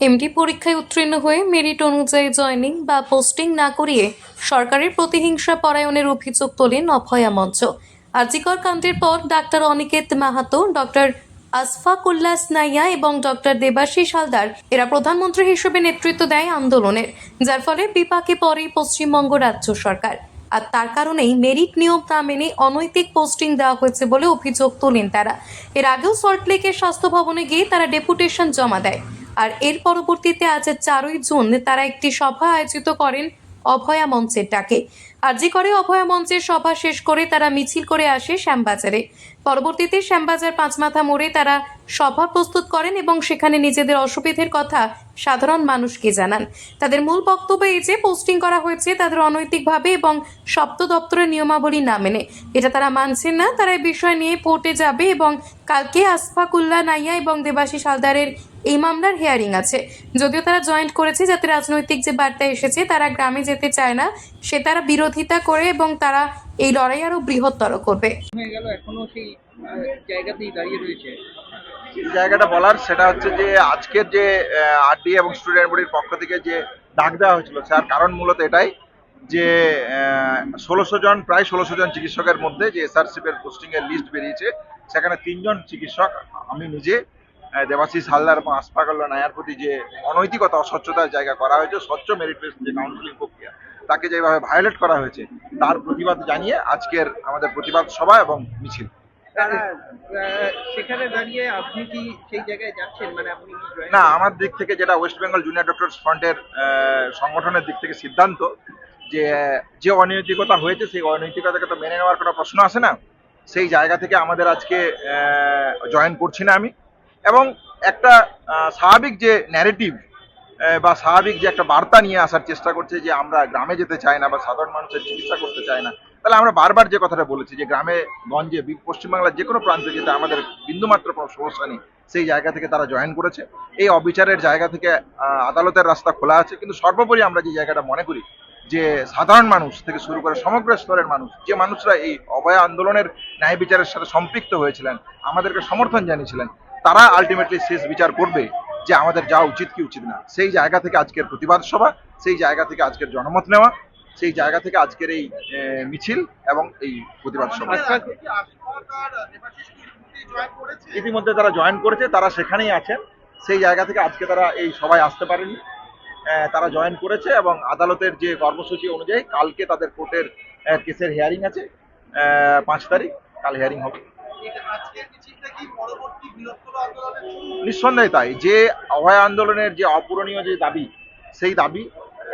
MD পরীক্ষায় উত্তীর্ণ হয়ে মেরিট অনুযায়ী জয়নিং বা পোস্টিং না করিয়ে সরকারের প্রতিহিংসা পরায়ণের অভিযোগ তোলেন অভয়া মঞ্চ। আজিকর কাণ্ডের পর ডাক্তার অনিকেত মাহাতো, ডক্টর আসফাকুল্লাস নাইয়া এবং ডক্টর দেবাশিস হালদার এরা প্রধানমন্ত্রী হিসেবে নেতৃত্ব দেয় আন্দোলনের, যার ফলে বিপাকে পড়ে পশ্চিমবঙ্গ রাজ্য সরকার। আর তার কারণেই মেরিট নিয়ম না মেনে অনৈতিক পোস্টিং দেওয়া হয়েছে বলে অভিযোগ তোলেন তারা। এর আগেও সল্টলেকের স্বাস্থ্য ভবনে গিয়ে তারা ডেপুটেশন জমা দেয়। আর এর পরবর্তীতে আজ চারই জুন তারা একটি সভা আয়োজিত করেন অভয়া মঞ্চের ডাকে। যে করে অভয়া মঞ্চের সভা শেষ করে তারা মিছিল করে আসে শ্যামবাজারে। পরবর্তীতে শ্যামবাজার পাঁচমাথা মোড়ে তারা সভা প্রস্তুত করেন এবং সেখানে নিজেদের অসুবিধের কথা সাধারণ মানুষকে জানান। তাদের মূল বক্তব্য এই যে পোস্টিং করা হয়েছে তাদের অনৈতিকভাবে এবং সপ্ত দপ্তরের নিয়মাবলী না মেনে। এটা তারা মানছেন না, তারা এই বিষয় নিয়ে কোর্টে যাবে এবং কালকে আসফাকুল্লা নাইয়া এবং দেবাশিস হালদারের এই মামলার হিয়ারিং আছে। যদিও তারা জয়েন্ট করেছে, যাতে রাজনৈতিক যে বার্তা এসেছে তারা গ্রামে যেতে চায় না, সে তারা বিরোধিতা করে এবং তারা এই লড়াই আরও বৃহত্তর করবে। হয়ে গেল, এখনও সেই জায়গাতেই দাঁড়িয়ে রয়েছে। জায়গাটা বলার সেটা হচ্ছে যে আজকের যে আরডি এবং স্টুডেন্ট বডির পক্ষ থেকে যে ডাক দেওয়া হয়েছিল, তার কারণ মূলত এটাই যে ষোলোশো জন, প্রায় ষোলোশো জন চিকিৎসকের মধ্যে যে এসআরসিপ এর পোস্টিং এর লিস্ট বেরিয়েছে, সেখানে তিনজন চিকিৎসক, আমি নিজে দেবাশিস হালদার এবং আসফাকাল্লা নায়ার প্রতি যে অনৈতিকতা, অস্বচ্ছতার জায়গা করা হয়েছে, স্বচ্ছ মেরিট লিস্ট যে কাউন্সিলিং প্রক্রিয়া, তাকে যেভাবে ভায়োলেট করা হয়েছে, তার প্রতিবাদ জানিয়ে আজকের আমাদের প্রতিবাদ সভা এবং মিছিল। আহ, আহ, সেখানে দাঁড়িয়ে আপনি কি সেই জায়গায় যাচ্ছেন? মানে আপনি না আমার দিক থেকে যেটা ওয়েস্ট বেঙ্গল জুনিয়র ডক্টরস ফ্রন্টের সংগঠনের দিক থেকে সিদ্ধান্ত যে যে অনৈতিকতা হয়েছে সেই অনৈতিকতাকে তো মেনে নেওয়ার কোনো প্রশ্ন আসে না। সেই জায়গা থেকে আমাদের আজকে জয়েন করছি না আমি। এবং একটা স্বাভাবিক যে ন্যারেটিভ বা স্বাভাবিক যে একটা বার্তা নিয়ে আসার চেষ্টা করছে যে আমরা গ্রামে যেতে চাই না বা সাধারণ মানুষের চিকিৎসা করতে চাই না তাহলে আমরা বারবার যে কথাটা বলেছি যে গ্রামে, গঞ্জে পশ্চিমবাংলার যে কোনো প্রান্তে যেতে আমাদের বিন্দুমাত্র কোনো সমস্যা নেই, সেই জায়গা থেকে তারা জয়েন করেছে। এই অবিচারের জায়গা থেকে আদালতের রাস্তা খোলা আছে। কিন্তু সর্বোপরি আমরা যে জায়গাটা মনে করি, যে সাধারণ মানুষ থেকে শুরু করে সমগ্র স্তরের মানুষ, যে মানুষরা এই অভয়া আন্দোলনের ন্যায় বিচারের সাথে সম্পৃক্ত হয়েছিলেন, আমাদেরকে সমর্থন জানিয়েছিলেন, তারা আলটিমেটলি শেষ বিচার করবে যে আমাদের যাওয়া উচিত কি উচিত না। সেই জায়গা থেকে আজকের প্রতিবাদ সভা, সেই জায়গা থেকে আজকের জনমত নেওয়া সেই জায়গা থেকে আজকের এই মিছিল এবং এই প্রতিবাদ সভা। ইতিমধ্যে তারা জয়েন করেছে তারা সেখানেই আছেন। সেই জায়গা থেকে আজকে তারা এই সভায় আসতে পারেনি। তারা জয়েন করেছে এবং আদালতের যে কর্মসূচি অনুযায়ী কালকে তাদের কোর্টের কেসের হিয়ারিং আছে পাঁচ তারিখ। কাল হিয়ারিং হবে। নিঃসন্দেহে তাই। যে অভয় আন্দোলনের যে অপূরণীয় যে দাবি সেই দাবি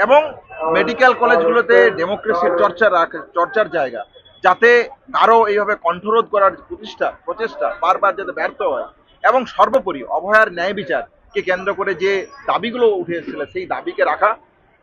এবং মেডিকেল কলেজগুলোতে ডেমোক্রেসির চর্চা রাখ- চর্চার জায়গা। যাতে কারও এইভাবে কণ্ঠরোধ করার প্রতিষ্ঠা, প্রচেষ্টা বারবার যাতে ব্যর্থ হয়। এবং সর্বোপরি অভয়ার ন্যায় বিচারকে কেন্দ্র করে যে দাবিগুলো উঠে এসেছিল, সেই দাবিকে রাখা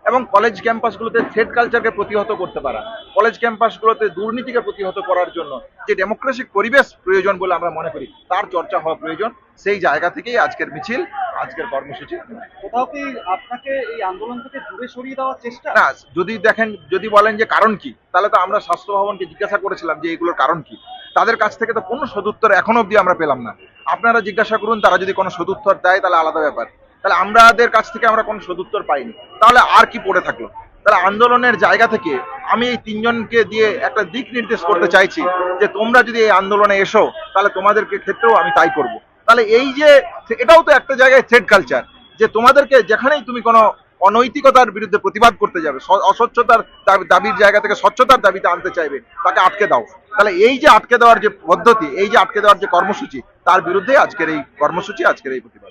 এবং কলেজ ক্যাম্পাসগুলোতে থ্রেড কালচারকে প্রতিহত করতে পারা। কলেজ ক্যাম্পাসগুলোতে দুর্নীতিকে প্রতিহত করার জন্য যে ডেমোক্রেসিক পরিবেশ প্রয়োজন বলে আমরা মনে করি তার চর্চা হওয়া প্রয়োজন। সেই জায়গা থেকেই আজকের মিছিল আজকের কর্মসূচি। কোথাও কি আপনাকে এই আন্দোলন থেকে দূরে সরিয়ে দেওয়ার চেষ্টা? না যদি দেখেন যদি বলেন যে কারণ কি তাহলে তো আমরা স্বাস্থ্য ভবনকে জিজ্ঞাসা করেছিলাম যে এগুলোর কারণ কি। তাদের কাছ থেকে তো কোনো সদুত্তর এখনও অবধি আমরা পেলাম না। আপনারা জিজ্ঞাসা করুন তারা যদি কোনো সদুত্তর দেয় তাহলে আলাদা ব্যাপার। তাহলে আমাদের কাছ থেকে আমরা কোনো সদুত্তর পাইনি। তাহলে আর কি পড়ে থাকল? তাহলে আন্দোলনের জায়গা থেকে আমি এই তিনজনকে দিয়ে একটা দিক নির্দেশ করতে চাইছি যে তোমরা যদি এই আন্দোলনে এসো, তাহলে তোমাদেরকে ক্ষেত্রেও আমি তাই করব। তাহলে এই যে, এটাও তো একটা জায়গায় থ্রেড কালচার যে তোমাদেরকে যেখানেই তুমি কোনো অনৈতিকতার বিরুদ্ধে প্রতিবাদ করতে যাবে অস্বচ্ছতার দাবির জায়গা থেকে স্বচ্ছতার দাবিতে আনতে চাইবে, তাকে আটকে দাও। তাহলে এই যে আটকে দেওয়ার যে পদ্ধতি, এই যে আটকে দেওয়ার যে কর্মসূচি, তার বিরুদ্ধে আজকের এই কর্মসূচি, আজকের এই প্রতিবাদ।